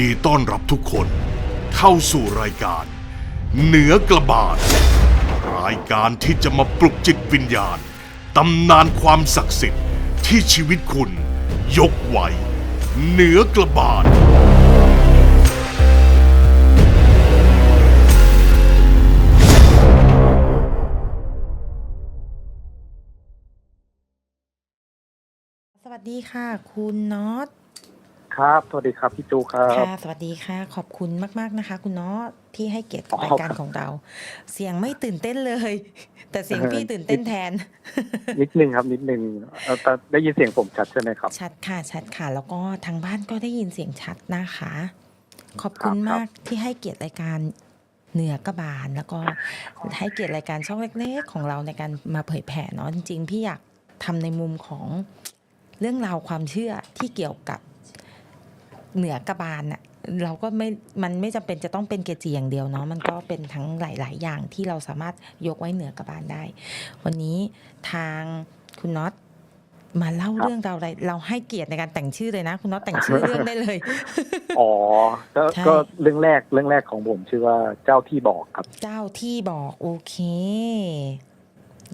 ดีต้อนรับทุกคนเข้าสู่รายการ เหนือกระบาด รายการที่จะมาปลุกจิตวิญญาณตำนานความศักดิ์สิทธิ์ที่ชีวิตคุณ ยกไว้ เหนือกระบาด สวัสดีค่ะ คุณน็อต ครับ สวัสดีครับพี่จูครับ ค่ะ สวัสดีค่ะ ขอบคุณมากๆนะคะ คุณน็อตที่ให้เกียรติกับอ๋อรายการของเรา เสียงไม่ตื่นเต้นเลย แต่เสียงพี่ตื่นเต้นแทน นิดนึงครับนิดนึงเอ่อแต่ได้ยินเสียงผมชัดใช่ไหมครับ ชัดค่ะ ชัดค่ะ แล้วก็ทางบ้านก็ได้ยินเสียงชัดนะคะ ขอบคุณครับมากที่ให้เกียรติรายการเหนือกระบาล แล้วก็ให้เกียรติรายการช่องเล็กๆ ของเราในการมาเผยแผ่เนาะจริงๆพี่อยากทำในมุมของเรื่องราวความเชื่อที่เกี่ยวกับ เหนือกระบาลน่ะเราก็ไม่ มันไม่จำเป็นจะต้องเป็นเกจิอย่างเดียวเนาะ มันก็เป็นทั้งหลาย ๆ อย่างที่เราสามารถยกไว้เหนือกระบาลได้ วันนี้ทางคุณน็อตมาเล่าครับเรื่องเราวอะไร เราให้เกียรติในการแต่งชื่อเลยนะ คุณน็อตแต่งชื่อเรื่องได้เลย อ๋อก็ใช่ก็เรื่องแรกเรื่องแรกของผมชื่อว่าเจ้าที่บอกครับ เจ้าที่บอกโอเค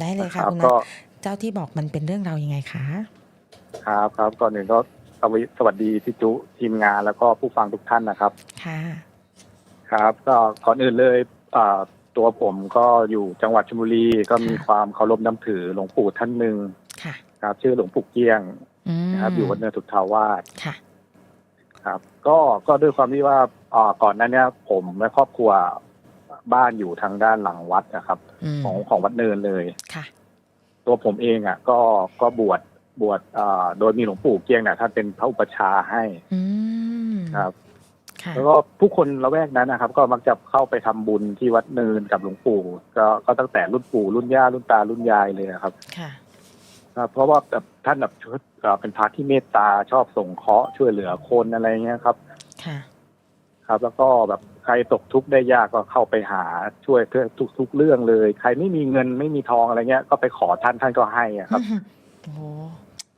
ได้เลยค่ะรับคุณน็ก็อตเจ้าที่บอกมันเป็นเรื่องราวยังไงคะ ครับครับก่อนหนึ่งก็ สวัสสวัสดีพี่จุทีมงานแล้วก็ผู้ฟังทุกท่านนะครับ ค่ะ ครับ ก็ก่อนอื่นเลยอ่าตัวผมก็อยู่จังหวัดชลบุรีก็มีค่ะความเคารพนับถือหลวงปู่ท่านหนึ่งค่ะ ครับ ชื่อหลวงปู่เกี้ยงอืมนะครับ อยู่วัดเนินสุทธาวาสค่ะ ครับ ก็ก็ด้วยความที่ว่าอ่าก่อนหนั้นเนี่ยผมและครอบครัวบ้านอยู่ทางด้านหลังวัดนะครับ อืมของของวัดเนินเลย ค่ะ ตัวผมเองอะ ก็ก็บวช บวชอ่าโดยมีหลวงปู่เกียงเนี่ยท่านเป็นพระอุปชฌาย์ให้อืมครับค่ะแล้วก็ผู้คนละแวกนั้นนะครับ ก็มักจะเข้าไปทำบุญที่วัดเนินกับหลวงปู่ ก็ก็ตั้งแต่รุ่นปู่รุ่นย่ารุ่นตารุ่นยายเลยนะครับค่ะครับเพราะว่าแบบท่านแบบเอ่อเป็นพระที่เมตตาชอบส่งเคราะห์ช่วยเหลือคนอะไรเงี้ยครับค่ะครับ แล้วก็แบบใครตกทุกข์ได้ยากก็เข้าไปหาช่วยเพื่อทุกทุกเรื่องเลย ใครไม่มีเงินไม่มีทองอะไรเงี้ย ก็ไปขอท่านท่านก็ให้อะครับโอ้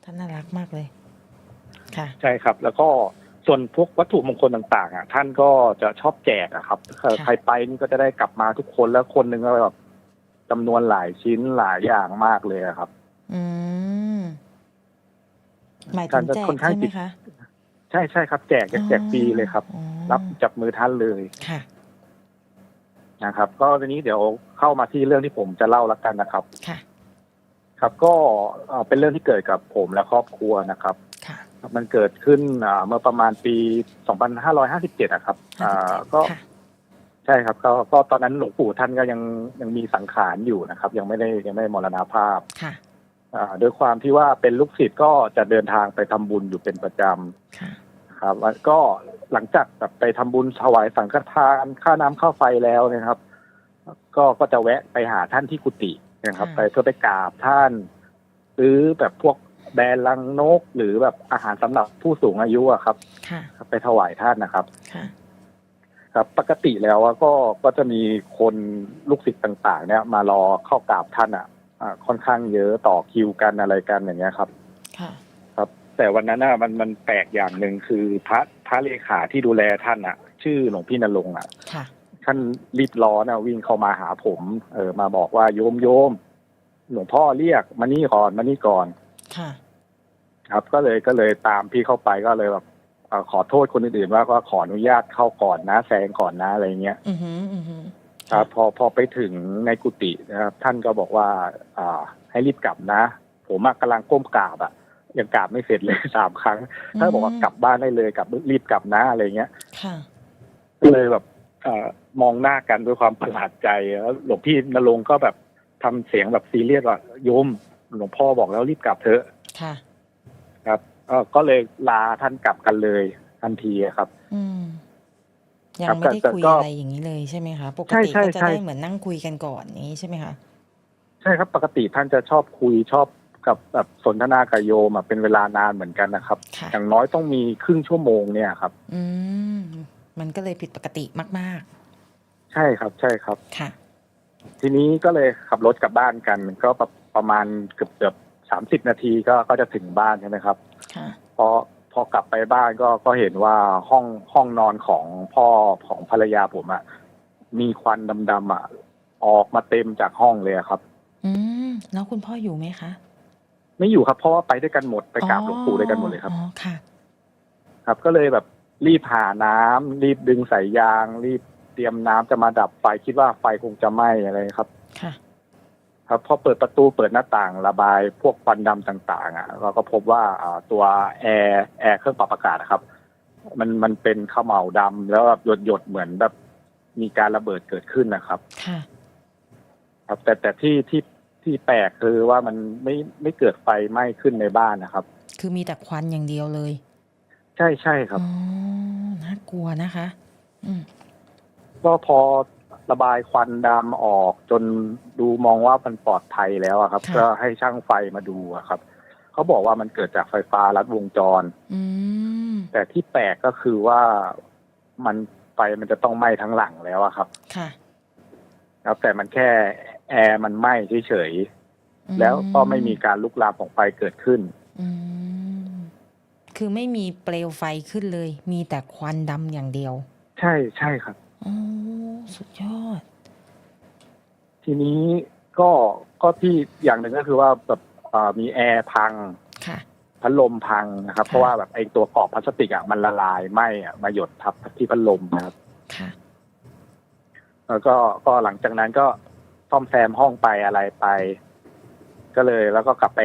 โหท่านน่ารักมากเลย ค่ะ ใช่ครับ แล้วก็ส่วนพวกวัตถุมงคลต่างๆอะท่านก็จะชอบแจกอะครับเอ่อค่ะใครไปนี่ก็จะได้กลับมาทุกคนแล้วคนหนึ่งก็แบบจำนวนหลายชิ้นหลายอย่างมากเลยอะครับ อืมหมายถึท่านงจะแจกค่อนข้างใช่ไหมจิตคะใช่ใช่ครับ แจกแจกฟรีเลยครับอ๋อรับจับมือท่านเลยค่ะนะครับ ก็ทีนี้เดี๋ยวเข้ามาที่เรื่องที่ผมจะเล่าแล้วกันนะครับ ค่ะ ครับก็เอ่อเป็นเรื่องที่เกิดกับผมและครอบครัวนะครับ ค่ะ มันเกิดขึ้นอ่าเมื่อประมาณปี 2557อะครับอ่าก็ ค่ะใช่ครับก็ก็ตอนนั้นหลวงปู่ท่านก็ยังยังมีสังขารอยู่นะครับ ยังไม่ได้ยังไม่ได้มรณภาพค่ะอ่าด้วยความที่ว่าเป็นลูกศิษย์ก็จะเดินทางไปทำบุญอยู่เป็นประจค่ะำครับแล้วก็หลังจากแบบไปทำบุญถวายสังฆทานค่าน้ำค่าไฟแล้วนะครับ ก็ก็จะแวะไปหาท่านที่กุฏิ นะครับค่ะไปเพื่อไปกราบท่าน ซื้อแบบพวกแบรนด์ลังนกหรือแบบอาหารสำหรับผู้สูงอายุอะครับค่ะไปถวายท่านนะครับค่ะครับ ปกติแล้วอะก็ก็จะมีคนลูกศิษย์ต่างๆ เนี่ย มารอเข้ากราบท่านอะอ่าค่อนข้างเยอะต่อคิวกันอะไรกันอย่างเงี้ยครับค่ะครับ แต่วันนั้นน่ะมันมันแปลกอย่างหนึ่งคือพระพระเลขาที่ดูแลท่านอะ ชื่อหลวงพี่นรงค์อะค่ะ ท่านรีบร้อนอะวิ่งเข้ามาหาผม เออมาบอกว่าโยมโยมหลวงพ่อเรียกมานี่ก่อนมานี่ก่อนค่ะครับ ก็เลยก็เลยตามพี่เข้าไปก็เลยแบบเอ่อขอโทษคนอื่นๆว่าก็ขออนุญาตเข้าก่อนนะแซงก่อนนะอะไรเงี้ยอือหืออือหือครับพอพอไปถึงในกุฏินะครับท่านก็บอกว่า อ่า ให้รีบกลับนะ ผมอะกำลังก้มกราบอะยังกราบไม่เสร็จเลยสามครั้งท่านบอกว่ากลับบ้านได้เลยกลับรีบกลับนะอะไรเงี้ยค่ะก็เลยแบบเอ่อ มองหน้ากันด้วยความประหลาดใจแล้วหลวงพี่นรงค์ก็แบบทำเสียงแบบซีเรียสว่าโยมหลวงพ่อบอกแล้วรีบกลับเถอะค่ะ ครับเอ่อก็เลยลาท่านกลับกันเลยทันทีครับ อืมยัครังบไม่ได้แต่คุยก็อะไรอย่างนี้เลยใช่ไหมคะปกใช่ติใช่ก็จะใช่ได้เหมือนนั่งคุยกันก่อนอย่างนี้ใช่ไหมคะใช่ครับปกติท่านจะชอบคุยชอบกับแบบสนทนากับโยมอะเป็นเวลานานเหมือนกันนะครับค่ะอย่างน้อยต้องมีครึ่งชั่วโมงเนี่ยครับ อืมมันก็เลยผิดปกติมาก ใช่ครับใช่ครับๆค่ะ ทีนี้ก็เลยขับรถกลับบ้านกัน ก็แบบประมาณเกือบเกือบสามสิบนาทีก็ก็จะถึงบ้านใช่ไหมครับค่ะ พอพออกลับไปบ้านก็ก็เห็นว่าห้องห้องนอนของพ่อของภรรยาผมอะมีควันดำๆอะออกมาเต็มจากห้องเลยอะครับ อืม แล้วคุณพ่ออยู่ไหมคะไม่อยู่ครับ เพราะว่าไปด้วยกันหมดไปกราบหลวงปู่ด้วยกันหมดเลยครับ อ๋อ ค่ะ ครับ ก็เลยแบบรีบหาน้ำรีบดึงสายยาง รีบเตรียมน้ำจะมาดับไฟคิดว่าไฟคงจะไหม้อะไรครับค่ะครับพอเปิดประตูเปิดหน้าต่างระบายพวกควันดำต่าง ๆ อะ เราก็พบว่าอ่าตัวแอร์แอร์เครื่องปรับอากาศอะครับ มันมันเป็นขมเหลาวดำแล้วแบบหยดหยดๆเหมือนแบบมีการระเบิดเกิดขึ้นนะครับค่ะครับแต่แต่ที่ที่ที่แปลกคือว่ามันไม่ไม่เกิดไฟไหม้ขึ้นในบ้านนะครับ คือมีแต่ควันอย่างเดียวเลย ใช่ใช่ครับอ๋อน่ากลัวนะคะ อืม ก็พอระบายควันดำออกจนดูมองว่ามันปลอดภัยแล้วอะครับก็ให้ช่างไฟมาดูอะครับเขาบอกว่ามันเกิดจากไฟฟ้าลัดวงจร อืม แต่ที่แปลกก็คือว่ามันไฟมันจะต้องไหม้ทั้งหลังแล้วอะครับ ค่ะครับแต่มันแค่แอร์มันไหม้เฉยอืๆแล้วก็ไม่มีการลุกลามของไฟเกิดขึ้น อืมคือไม่มีเปลวไฟขึ้นเลย มีแต่ควันดำอย่างเดียว ใช่ใช่ครับ โอ้สุดยอด ทีนี้ก็ก็ที่อย่างหนึ่งก็คือว่าแบบเอ่อมีแอร์พัง ค่ะ พัดลมพังนะครับ ค่ะ เพราะว่าแบบไอ้ตัวกรอบพลาสติกอะมันละลายไหม้อะมาหยดทับที่พัดลมนะครับ ค่ะ แล้วก็ก็หลังจากนั้นก็ซ่อมแซมห้องไปอะไรไป ก็เลยแล้วก็กลับไป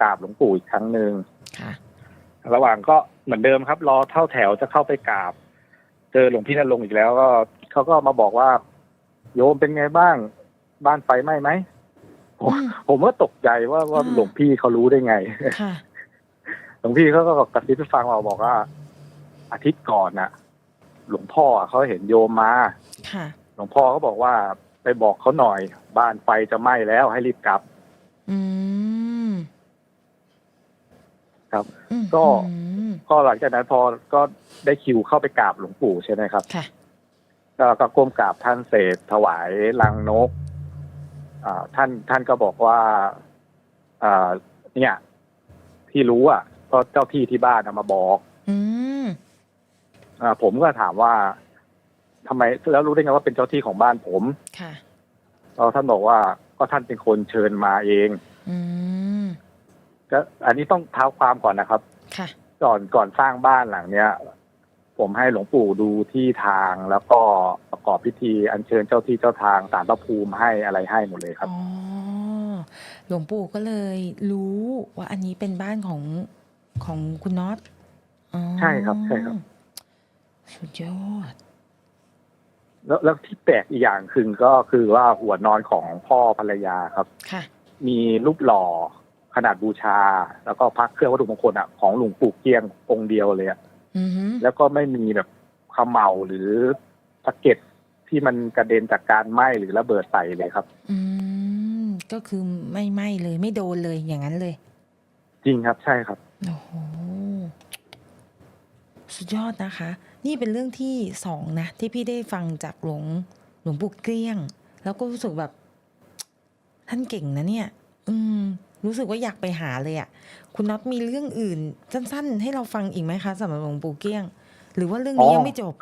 กราบหลวงปู่อีกครั้งหนึ่งค่ะ ระหว่างก็เหมือนเดิมครับ รอเท่าแถวจะเข้าไปกราบ เจอหลวงพี่นรงค์อีกแล้วก็เขาก็มาบอกว่า โยมเป็นไงบ้าง บ้านไฟไหม้ไหมผมอืมผมก็ตกใจว่าว่าอ่าหลวงพี่เขารู้ได้ไงค่ะหลวงพี่เขาก็กระซิบให้ฟังเราบอกว่า อาทิตย์ก่อนน่ะ หลวงพ่อเขาเห็นโยมมาค่ะหลวงพ่อเขาบอกว่าไปบอกเขาหน่อย บ้านไฟจะไหม้แล้วให้รีบกลับ อืม ครับอืมก็อืมก็หลังจากนั้นพอก็ได้คิวเข้าไปกราบหลวงปู่ใช่ไหมครับค่ะก็ก็ก้มกราบท่านเสร็จถวายลังนกอ่าท่านท่านก็บอกว่าอ่าเนี่ย ที่รู้อะก็เจ้าที่ที่บ้านเอามาบอกอืมอ่าผมก็ถามว่าทำไมแล้วรู้ได้ไงว่าเป็นเจ้าที่ของบ้านผมค่ะแล้วท่านบอกว่าก็ท่านเป็นคนเชิญมาเอง อืม ก็อันนี้ต้องเท้าความก่อนนะครับ ค่ะ ก่อนก่อนสร้างบ้านหลังเนี้ย ผมให้หลวงปู่ดูที่ทางแล้วก็ประกอบพิธีอัญเชิญเจ้าที่เจ้าทางสารพระภูมิให้อะไรให้หมดเลยครับ อ๋อ หลวงปู่ก็เลยรู้ว่าอันนี้เป็นบ้านของของคุณน็อตอ๋อใช่ครับใช่ครับ สุดยอด แล้วแล้วที่แปลกอีกอย่างคือก็คือว่าหัวนอนของพ่อภรรยาครับ ค่ะ มีรูปหล่อ ขนาดบูชา แล้วก็พักเครื่องวัตถุมงคลอะของหลวงปู่เกียงองค์เดียวเลยอะอือหือแล้วก็ไม่มีแบบเขมเหลาหรือสะเก็ดที่มันกระเด็นจากการไหม้หรือระเบิดใส่เลยครับ อืมก็คือไม่ไหม้เลยไม่โดนเลยอย่างนั้นเลย จริงครับใช่ครับโอ้โหสุดยอดนะคะ นี่เป็นเรื่องที่สองนะ ที่พี่ได้ฟังจากหลวงหลวงปู่เกลี้ยง แล้วก็รู้สึกแบบ ท่านเก่งนะเนี่ย อืม รู้สึกว่าอยากไปหาเลยอะ่ะ คุณน็อตมีเรื่องอื่น สั้น ๆ ให้เราฟังอีกไหมคะสำหรับหลวงปู่เกลี้ยง หรือว่าเรื่องนี้อ๋อยังไม่จบ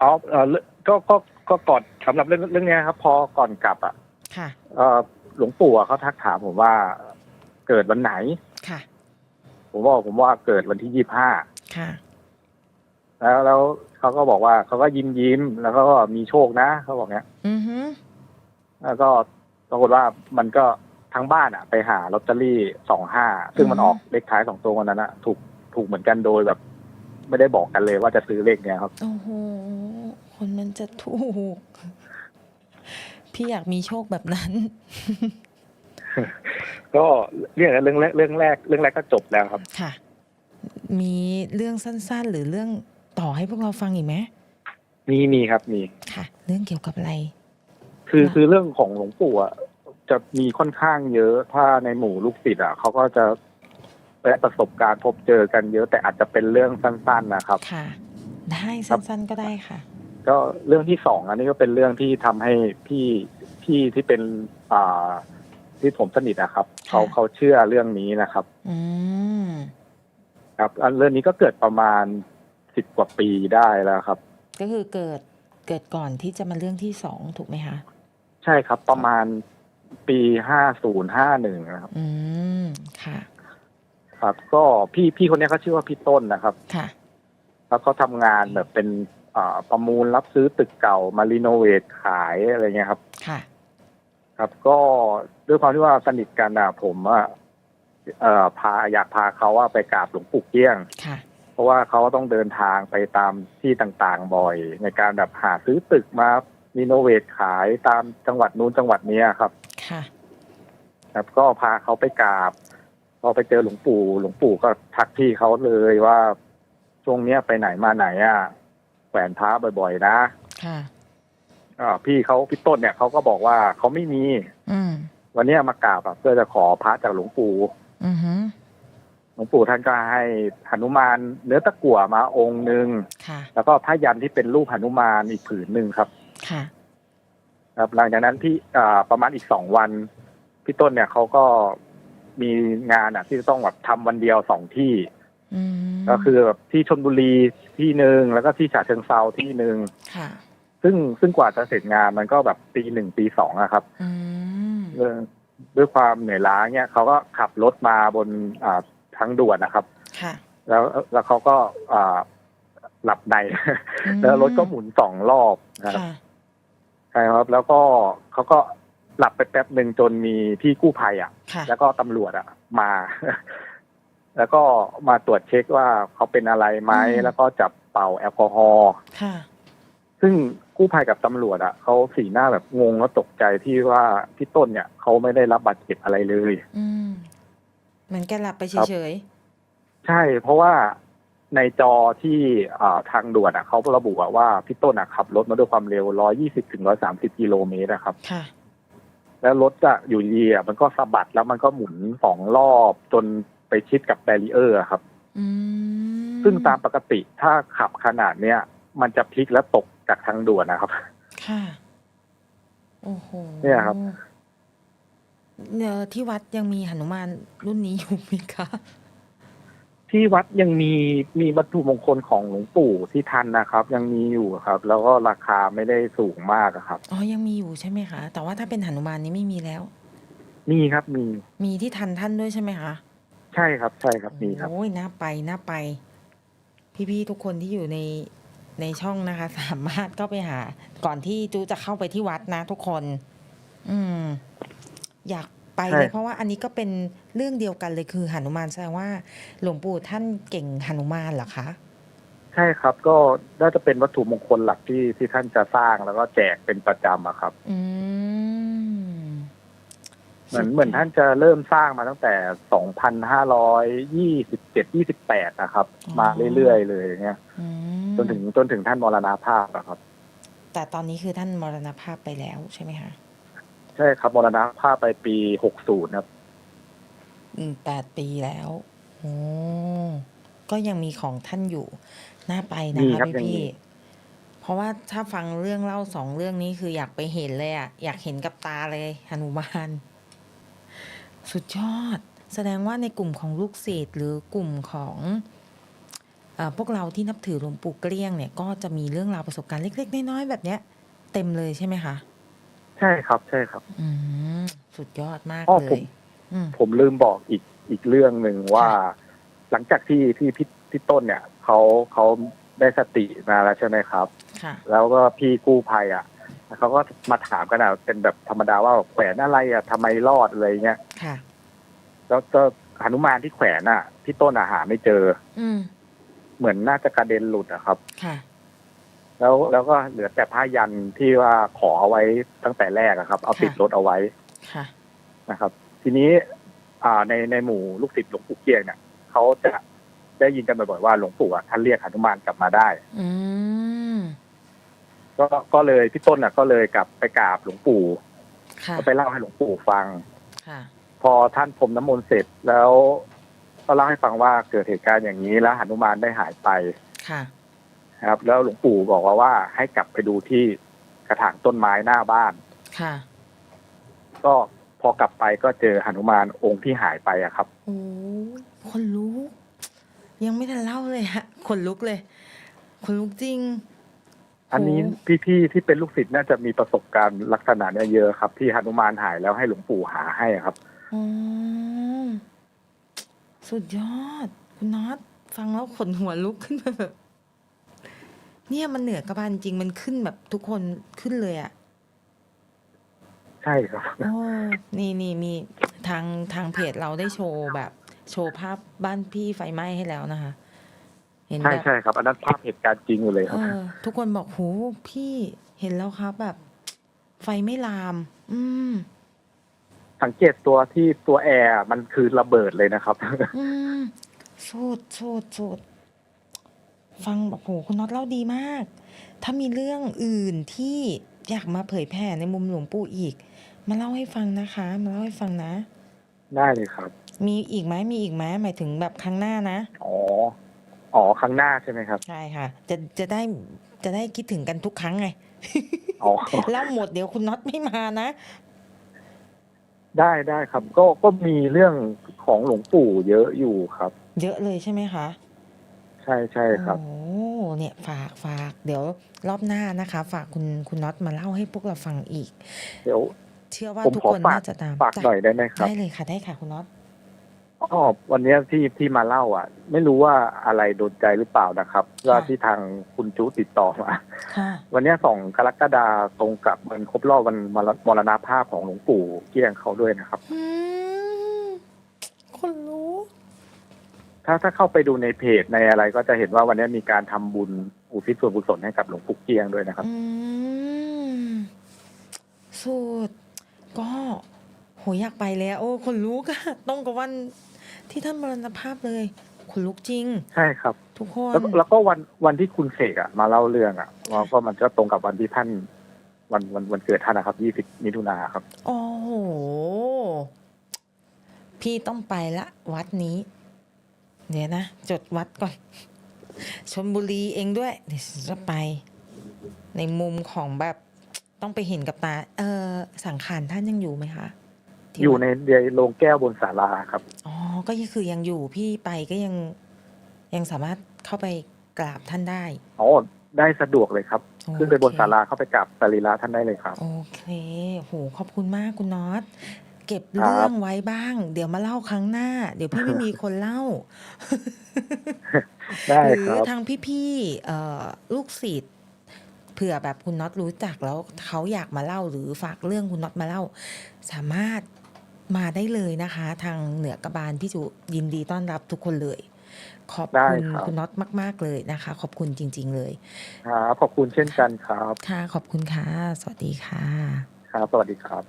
อ๋อเออเรื่องก็ก็ก็ก่อนสำหรับเรื่องเรื่องเนี้ยครับ พอก่อนกลับอะ ค่ะ เออหลวงปู่อะเขาทักถามผมว่า เกิดวันไหนค่ะ ผมบอกผมว่าเกิดวันที่ยี่ห้าค่ะแล้วแล้วเขาก็บอกว่าเขาก็ยิ้มยิ้มแล้วก็มีโชคนะเขาบอกเนี้ย อือฮึแล้วก็ปรากฏว่ามันก็ ทั้งบ้านอะ ไปหาลอตเตอรี่สองห้าซึ่งมันออกเลขท้ายสองตัววันนั้นอะถูกถูกเหมือนกันโดยแบบ ไม่ได้บอกกันเลยว่าจะซื้อเลขเนี้ยครับ โอ้โห คนมันจะถูก พี่อยากมีโชคแบบนั้น ก็เรื่องเรื่องแรกเรื่องแรกเรื่องแรกก็จบแล้วครับ ค่ะ มีเรื่องสั้นๆ หรือเรื่องต่อให้พวกเราฟังอีกไหมมีมีครับมีค่ะ เรื่องเกี่ยวกับอะไร คือค่ะคือเรื่องของหลวงปู่อะ จะมีค่อนข้างเยอะถ้าในหมู่ลูกศิษย์อะเขาก็จะได้ประสบการณ์พบเจอกันเยอะแต่อาจจะเป็นเรื่องสั้น ๆนะครับ ค่ะ ได้ครับสั้นๆก็ได้ค่ะ ก็เรื่องที่สองอันนี้ก็เป็นเรื่องที่ทำให้พี่พี่ที่เป็นอ่าที่ผมสนิทนะครับ เขาค่ะเขาเชื่อเรื่องนี้นะครับ อืมครับอันเรื่องนี้ก็เกิดประมาณสิบกว่าปีได้แล้วครับ ก็คือเกิดเกิดก่อนที่จะมาเรื่องที่สองถูกไหมคะ ใช่ครับประมาณ ปีห้าศูนย์ห้าหนึ่งนะครับ อืม ค่ะ ครับ ก็พี่พี่คนนี้เขาชื่อว่าพี่ต้นนะครับ ค่ะ แล้วเขาทำงานแบบเป็นอ่าประมูลรับซื้อตึกเก่ามารีโนเวทขายอะไรเงี้ยครับ ค่ะ ครับ ก็ด้วยความที่ว่าสนิทกันอะผมอะเอ่อพาอยากพาเขาว่าไปกราบหลวงปู่เกี้ยง ค่ะ เพราะว่าเขาต้องเดินทางไปตามที่ต่างๆบ่อย ในการแบบหาซื้อตึกมา รีโนเวทขายตามจังหวัดนู้นจังหวัดเนี้ยครับ ค่ะ ครับ ก็พาเขาไปกราบ พอไปเจอหลวงปู่ หลวงปู่ก็ทักพี่เขาเลยว่าช่วงเนี้ยไปไหนมาไหนอะแขวนพระบ่อยๆนะค่ะ อ่าพี่เขาพี่ต้นเนี่ยเขาก็บอกว่าเขาไม่มี อืม วันเนี้ยมากราบอะเพื่อจะขอพระจากหลวงปู่อือฮึหลวงปู่ท่านก็ให้หนุมานเนื้อตะกั่วมาองค์หนึ่งค่ะ แล้วก็พระยันที่เป็นรูปหนุมานอีกผืนหนึ่งครับ ค่ะครับหลังจากนั้นที่อ่าประมาณอีกสองวันพี่ต้นเนี่ยเขาก็มีงานอะ ที่จะต้องแบบทำวันเดียวสองที่อืมก็คือแบบที่ชนบุรีที่หนึ่งแล้วก็ที่ฉะเชิงเซาที่หนึ่งค่ะ ซึ่งซึ่งกว่าจะเสร็จงานมันก็แบบปีหนึ่งปีสองอะครับ อืมเรื่องด้วยความเหนื่อยล้าเนี่ยเขาก็ขับรถมาบนอ่าทางด่วนนะครับ ค่ะแล้วแล้วเขาก็อ่าหลับใน อืมแล้วรถก็หมุนสองรอบนะครับ ค่ะ ใช่ครับ แล้วก็เขาก็หลับไปแป๊บหนึ่งจนมีพี่กู้ภัยอะ ค่ะ แล้วก็ตำรวจอะ มา แล้วก็มาตรวจเช็คว่าเขาเป็นอะไรไหมอืม แล้วก็จับเป่าแอลกอฮอล์ค่ะ ซึ่งกู้ภัยกับตำรวจอะเขาสีหน้าแบบงงแล้วตกใจที่ว่าพี่ต้นเนี่ยเขาไม่ได้รับบาดเจ็บอะไรเลย อืมเหมือนแกหลับไปครับเฉยใช่ เพราะว่า ในจอที่อ่าทางด่วนอะเขาระบุอะว่าพี่ต้นอะขับรถมาด้วยความเร็ว 120ถึง130 กิโลเมตรนะครับๆค่ะแล้วรถอะอยู่ดีอะมันก็สะบัดแล้วมันก็หมุนสองรอบจนไปชิดกับแบรีเออร์อะครับอืมซึ่งตามปกติถ้าขับขนาดเนี้ยมันจะพลิกและตกจากทางด่วนนะครับ ค่ะโอ้โหเนี่ยครับเนี่ยที่วัดยังมีหนุมานรุ่นนี้อยู่ไหมคะ ที่วัดยังมีมีวัตถุมงคลของหลวงปู่ที่ทันนะครับ ยังมีอยู่ครับ แล้วก็ราคาไม่ได้สูงมากอะครับ อ๋อ ยังมีอยู่ใช่ไหมคะ แต่ว่าถ้าเป็นหนุมานนี้ไม่มีแล้ว มีครับมี มีที่ทันท่านด้วยใช่ไหมคะ ใช่ครับใช่ครับมีครับ โอ้ยน่าไปน่าไป พี่ๆทุกคนที่อยู่ในในช่องนะคะ สามารถก็ไปหา ก่อนที่จูจะเข้าไปที่วัดนะทุกคน อืม อยาก ไปใช่เลยเพราะว่าอันนี้ก็เป็นเรื่องเดียวกันเลยคือหนุมานแสดงว่า หลวงปู่ท่านเก่งหนุมานเหรอคะใช่ครับก็น่าจะเป็นวัตถุมงคลหลักที่ที่ท่านจะสร้างแล้วก็แจกเป็นประจำอะครับอืมเหมือนสุดเหมือนท่านจะเริ่มสร้างมาตั้งแต่2,527 28นะครับ มาเรื่อยๆเลยอย่างเงี้ยอืมจนถึงจนถึงท่านมรณภาพอะครับ แต่ตอนนี้คือท่านมรณภาพไปแล้วใช่ไหมคะใช่ครับมรณภาพไปปี60ครับ อืมแปดปีแล้วโอ้ก็ยังมีของท่านอยู่ น่าไปนะมีคะครับพี่ยังมี พี่ เพราะว่าถ้าฟังเรื่องเล่าสองเรื่องนี้คืออยากไปเห็นเลยอะอยากเห็นกับตาเลยหนุมานสุดยอด แสดงว่าในกลุ่มของลูกศิษย์หรือกลุ่มของเออพวกเราที่นับถือหลวงปู่เกลี้ยงเนี่ย ก็จะมีเรื่องราวประสบการณ์เล็กๆน้อยๆแบบเนี้ย เต็มเลยใช่ไหมคะ ใช่ครับ ใช่ครับ อืมสุดยอดมากอ้อเลผม ยอืม ผมลืมบอกอีกอีกเรื่องหนึ่งว่า ค่ะ หลังจากที่ที่พี่พี่ต้นเนี่ยเขาเขาได้สติมาแล้วใช่ไหมครับ ค่ะ แล้วก็พี่กู้ภัยอะเขาก็มาถามกันอะเป็นแบบธรรมดาว่าแขวนอะไรอะทำไมรอดอะไรเงี้ยค่ะ แล้วก็หนุมานที่แขวนอะพี่ต้นอาหาไม่เจอ อืมเหมือนน่าจะกระเด็นหลุดอะครับ ค่ะ แล้วแล้วก็เหลือแต่ผ้ายันที่ว่าขอเอาไว้ตั้งแต่แรกอะครับ เอาค่ะติดรถเอาไว้ค่ะนะครับ ทีนี้อ่าในในหมู่ลูกศิษย์หลวงปู่เกียงเนี่ยเขาจะได้ยินกันบ่อยๆว่าหลวงปู่อะท่านเรียกหนุมานกลับมาได้ อืมก็ก็เลยพี่ต้นอะก็เลยกลับไปกราบหลวงปู่ค่ะก็ไปเล่าให้หลวงปู่ฟังค่ะพอท่านพรมน้ำมนต์เสร็จแล้ว ก็เล่าให้ฟังว่าเกิดเหตุการณ์อย่างนี้แล้วหนุมานได้หายไปค่ะนะ ครับ แล้วหลวงปู่บอกว่าว่าให้กลับไปดูที่กระถางต้นไม้หน้าบ้าน ค่ะ ก็พอกลับไปก็เจอหนุมานองค์ที่หายไปอะครับ โอ้ยคนรู้ยังไม่ทันเล่าเลยฮะขนลุกเลยขนลุกจริง อันนี้โอ้พี่ๆที่เป็นลูกศิษย์น่าจะมีประสบการณ์ลักษณะเนี้ยเยอะครับ ที่หนุมานหายแล้วให้หลวงปู่หาให้ครับอ๋อสุดยอด คุณน็อตฟังแล้วขนหัวลุกขึ้นมาแบบ เนี่ยมันเหนือกระบาลจริงมันขึ้นแบบทุกคนขึ้นเลยอะใช่ครับโอ้นี่นี่มีทางทางเพจเราได้โชว์แบบ โชว์ภาพบ้านพี่ไฟไหม้ให้แล้วนะคะ เห็นใช่แบบใช่ครับ อันนั้นภาพเหตุการณ์จริงอยู่เลยคเอรับ อทุกคนบอกโหพี่เห็นแล้วครับแบบ ไฟไม่ลาม อืม สังเกตตัวที่ตัวแอร์มันคือระเบิดเลยนะครับ อืมสุดสุดสุด ฟังแบบโหคุณน็อตเล่าดีมาก ถ้ามีเรื่องอื่นที่อยากมาเผยแผ่ในมุมหลวงปู่อีก มาเล่าให้ฟังนะคะ มาเล่าให้ฟังนะ ได้เลยครับ มีอีกไหมมีอีกไหมหมายถึงแบบครั้งหน้านะ อ๋อ อ๋อครั้งหน้าใช่ไหมครับ ใช่ค่ะ จะจะได้จะได้คิดถึงกันทุกครั้งไงอ๋อ เล่าหมดเดี๋ยวคุณน็อตไม่มานะ ได้ได้ครับ ก็ก็มีเรื่องของหลวงปู่เยอะอยู่ครับ เยอะเลยใช่ไหมคะ ใช่ใช่ครับ โอ้เนี่ยฝากฝากเดี๋ยวรอบหน้านะคะ ฝากคุณคุณน็อตมาเล่าให้พวกเราฟังอีก เดี๋ยว เชื่อว่าผมทุกขอคนฝาก น่าจะตามฝากหน่อยได้ไหมครับได้เลยค่ะได้ค่ะคุณน็อต อ๋อวันเนี้ยที่ที่มาเล่าอะ ไม่รู้ว่าอะไรโดนใจหรือเปล่านะครับว่าที่ทางคุณจูติดต่อมา ค่ะ วันเนี้ยสองกรกฎาตรงกับวันครบรอบวันมรมรณภาพของหลวงปู่เกี้ยงเขาด้วยนะครับ อืมคนรู้ ถ้าถ้าเข้าไปดูในเพจในอะไรก็จะเห็นว่าวันเนี้ยมีการทำบุญอุทิศส่วนกุศลให้กับหลวงปู่เกี้ยงด้วยนะครับ อืมสุดก็ โหอยากไปแล้วโอ้คนลุกอะ ตรงกับวันที่ท่านมรณภาพเลยคนลุกจริง ใช่ครับ ทุกคน แล้วแล้วก็วันวันที่คุณเสกอะมาเล่าเรื่องอะเราก็มันก็ตรงกับวันที่ท่านวันวันวันเกิดท่านนะครับ20มิถุนาครับ โอ้โห พี่ต้องไปละ วัดนี้ เดี๋ยวนะ จดวัดก่อนชนบุรีเองด้วย เดี๋ยวจะไป ในมุมของแบบต้องไปเห็นกับตา เออสังขารท่านยังอยู่ไหมคะที่อยู่วัดในในโรงแก้วบนศาลาครับอ๋อก็ยังคือยังอยู่พี่ไปก็ยังยังสามารถเข้าไปกราบท่านได้อ๋อได้สะดวกเลยครับ ขึ้นไปบนศาลาเข้าไปกราบสรีระท่านได้เลยครับ โอเคโหขอบคุณมากคุณน็อต เก็บครับเรื่องไว้บ้าง เดี๋ยวมาเล่าครั้งหน้า เดี๋ยวพี่ไม่มีคนเล่าได้หรืคอรับทางพี่ๆเอ่อลูกศิษย์เผื่อแบบคุณน็อตรู้จักแล้วเขาอยากมาเล่าหรือฝากเรื่องคุณน็อตมาเล่า สามารถมาได้เลยนะคะ ทางเหนือกระบาลพี่จุยินดีต้อนรับทุกคนเลย ขอบได้คุณครับคุณน็อตมาก ๆ เลยนะคะ ขอบคุณจริง ๆ เลยครับขอบคุณเช่นกันครับ ค่ะ ขอบคุณค่ะ สวัสดีค่ะ ครับ สวัสดีครับ